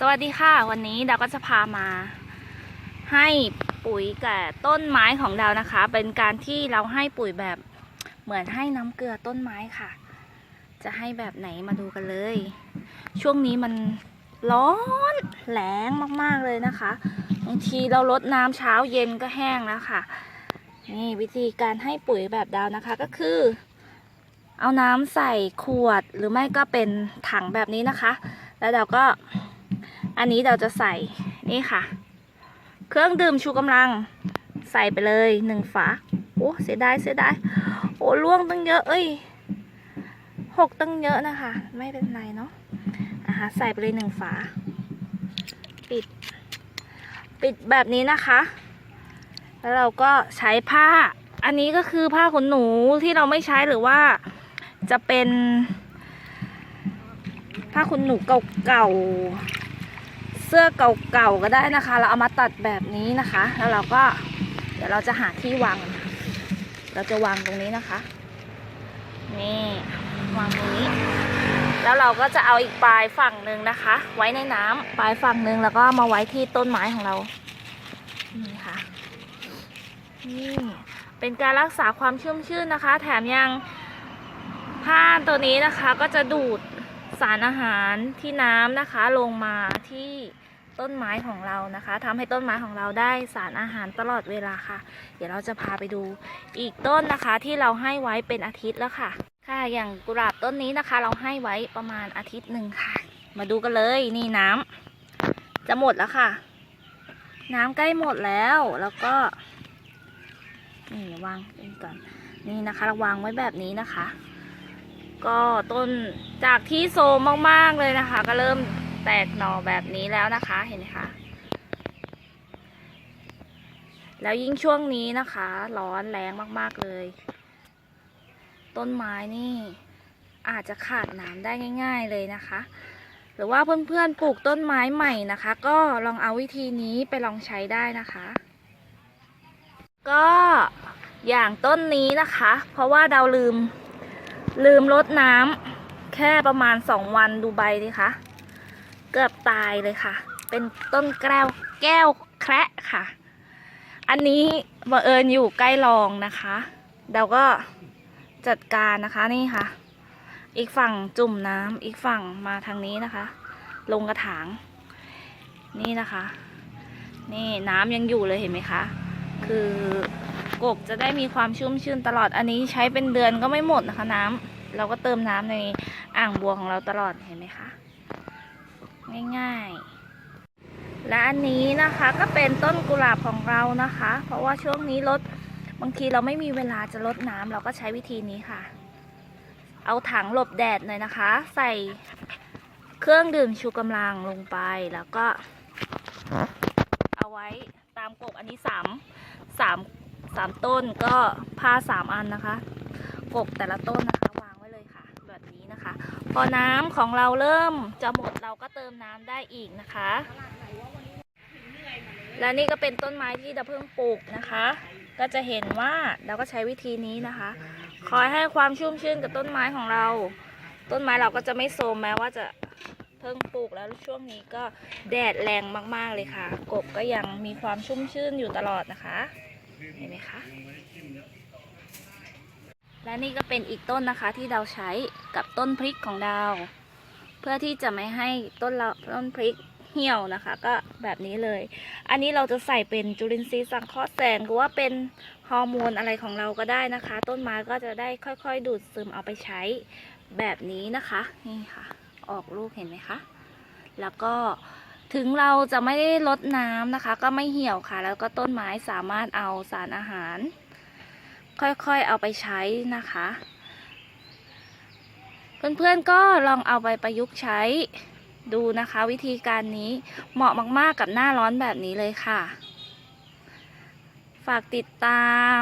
สวัสดีค่ะ วันนี้ดาวก็จะพามา ให้ปุ๋ยแก่ต้นไม้ของดาวนะคะ เป็นการที่เราให้ปุ๋ยแบบเหมือนให้น้ำเกลือต้นไม้ค่ะ จะให้แบบไหนมาดูกันเลย ช่วงนี้มันร้อนแรงมากๆเลยนะคะบางทีเราลดน้ำเช้าเย็นก็แห้งแล้วค่ะ นี่วิธีการให้ปุ๋ยแบบดาวนะคะก็คือ เอาน้ำใส่ขวดหรือไม่ก็เป็นถังแบบนี้นะคะ แล้วเราก็ อันนี้เราจะใส่นี่ค่ะ เครื่องดื่มชูกำลังใส่ไปเลยหนึ่งฝาโอ้เสียดายเสียดายโอ้ล่วงตั้งเยอะเอ้ยหกตั้งเยอะนะคะ ไม่เป็นไรเนาะอะฮะใส่ไปเลยหนึ่งฝา ปิด ปิดแบบนี้นะคะ แล้วเราก็ใช้ผ้า อันนี้ก็คือผ้าขนหนูที่เราไม่ใช้หรือว่าจะเป็น ผ้าขนหนูเก่าๆ สื้อเก่าๆก็ได้นะคะ เราเอามาตัดแบบนี้นะคะ แล้วเราก็เดี๋ยวเราจะหาที่วาง เราจะวางตรงนี้นะคะ นี่วางตรงนี้ แล้วเราก็จะเอาอีกปลายฝั่งหนึ่งนะคะ ไว้ในน้ำปลายฝั่งหนึ่งแล้วก็มาไว้ที่ต้นไม้ของเรา นี่ค่ะ นี่ เป็นการรักษาความชุ่มชื่นนะคะ แถมยังผ้าตัวนี้นะคะก็จะดูดสารอาหารที่น้ำนะคะลงมาที่ ต้นไม้ของเรานะคะทำให้ต้นไม้ของเราได้สารอาหารตลอดเวลาค่ะ เดี๋ยวเราจะพาไปดูอีกต้นนะคะที่เราให้ไว้เป็นอาทิตย์แล้วค่ะ ค่ะอย่างกุหลาบต้นนี้นะคะ เราให้ไว้ประมาณอาทิตย์หนึ่งค่ะ มาดูกันเลยนี่น้ำจะหมดแล้วค่ะ น้ำใกล้หมดแล้วแล้วก็นี่วางนก่อนนี่นะคะราวางไว้แบบนี้นะคะ ก็ต้นจากที่โซมมากๆเลยนะคะ ก็เริ่ม แตกหน่อแบบนี้แล้วนะคะเห็นไหมคะแล้วยิ่งช่วงนี้นะคะ ร้อนแรงมากๆเลย ต้นไม้นี่ อาจจะขาดน้ำได้ง่าย ๆเลยนะคะ หรือว่าเพื่อนๆปลูกต้นไม้ใหม่นะคะ ก็ลองเอาวิธีนี้ไปลองใช้ได้นะคะ ก็อย่างต้นนี้นะคะ เพราะว่าเราลืมลืมรดน้ำแค่ประมาณสองวันดูใบดิคะ เกือบตายเลยค่ะ เป็นต้นแก้วแก้วแคระค่ะ อันนี้บังเอิญอยู่ใกล้รองนะคะเราก็จัดการนะคะนี่ค่ะ อีกฝั่งจุ่มน้ำอีกฝั่งมาทางนี้นะคะ ลงกระถาง นี่นะคะ นี่น้ำยังอยู่เลยเห็นไหมคะ คือกบจะได้มีความชุ่มชื่นตลอดอันนี้ใช้เป็นเดือนก็ไม่หมดนะคะน้ำเราก็เติมน้ำในอ่างบัวของเราตลอดเห็นไหมคะ ง่ายๆ และอันนี้นะคะก็เป็นต้นกุหลาบของเรานะคะ เพราะว่าช่วงนี้ลดบางทีเราไม่มีเวลาจะลดน้ำเราก็ใช้วิธีนี้ค่ะ เอาถังหลบแดดหน่อยนะคะ ใส่เครื่องดื่มชูกำลังลงไปแล้วก็ เอาไว้ตามกบอันนี้สามสามสามต้นก็ผ้าสามอันนะคะ กบแต่ละต้นนะคะ พอน้ำของเราเริ่มจะหมดเราก็เติมน้ำได้อีกนะคะ และนี่ก็เป็นต้นไม้ที่เราเพิ่งปลูกนะคะ ก็จะเห็นว่าเราก็ใช้วิธีนี้นะคะ คอยให้ความชุ่มชื่นกับต้นไม้ของเรา ต้นไม้เราก็จะไม่โทรมแม้ว่าจะเพิ่งปลูกแล้วช่วงนี้ก็แดดแรงมากๆเลยค่ะ กบก็ยังมีความชุ่มชื่นอยู่ตลอดนะคะ เห็นไหมคะ และนี่ก็เป็นอีกต้นนะคะที่เราใช้กับต้นพริกของเราเพื่อที่จะไม่ให้ต้นเราต้นพริกเหี่ยวนะคะ ก็แบบนี้เลย อันนี้เราจะใส่เป็นจุลินทรีย์สังเคราะห์แสงหรือว่าเป็นฮอร์โมนอะไรของเราก็ได้นะคะ ต้นไม้ก็จะได้ค่อยๆ ดูดซึมเอาไปใช้แบบนี้นะคะนี่ค่ะ ออกลูกเห็นไหมคะแล้วก็ถึงเราจะไม่ได้ลดน้ำนะคะ ก็ไม่เหี่ยวค่ะ แล้วก็ต้นไม้สามารถเอาสารอาหาร ค่อยๆเอาไปใช้นะคะ เพื่อนๆก็ลองเอาไปประยุกต์ใช้ดูนะคะ วิธีการนี้เหมาะมากๆกับหน้าร้อนแบบนี้เลยค่ะ ฝากติดตาม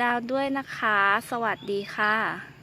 ดาวด้วยนะคะ สวัสดีค่ะ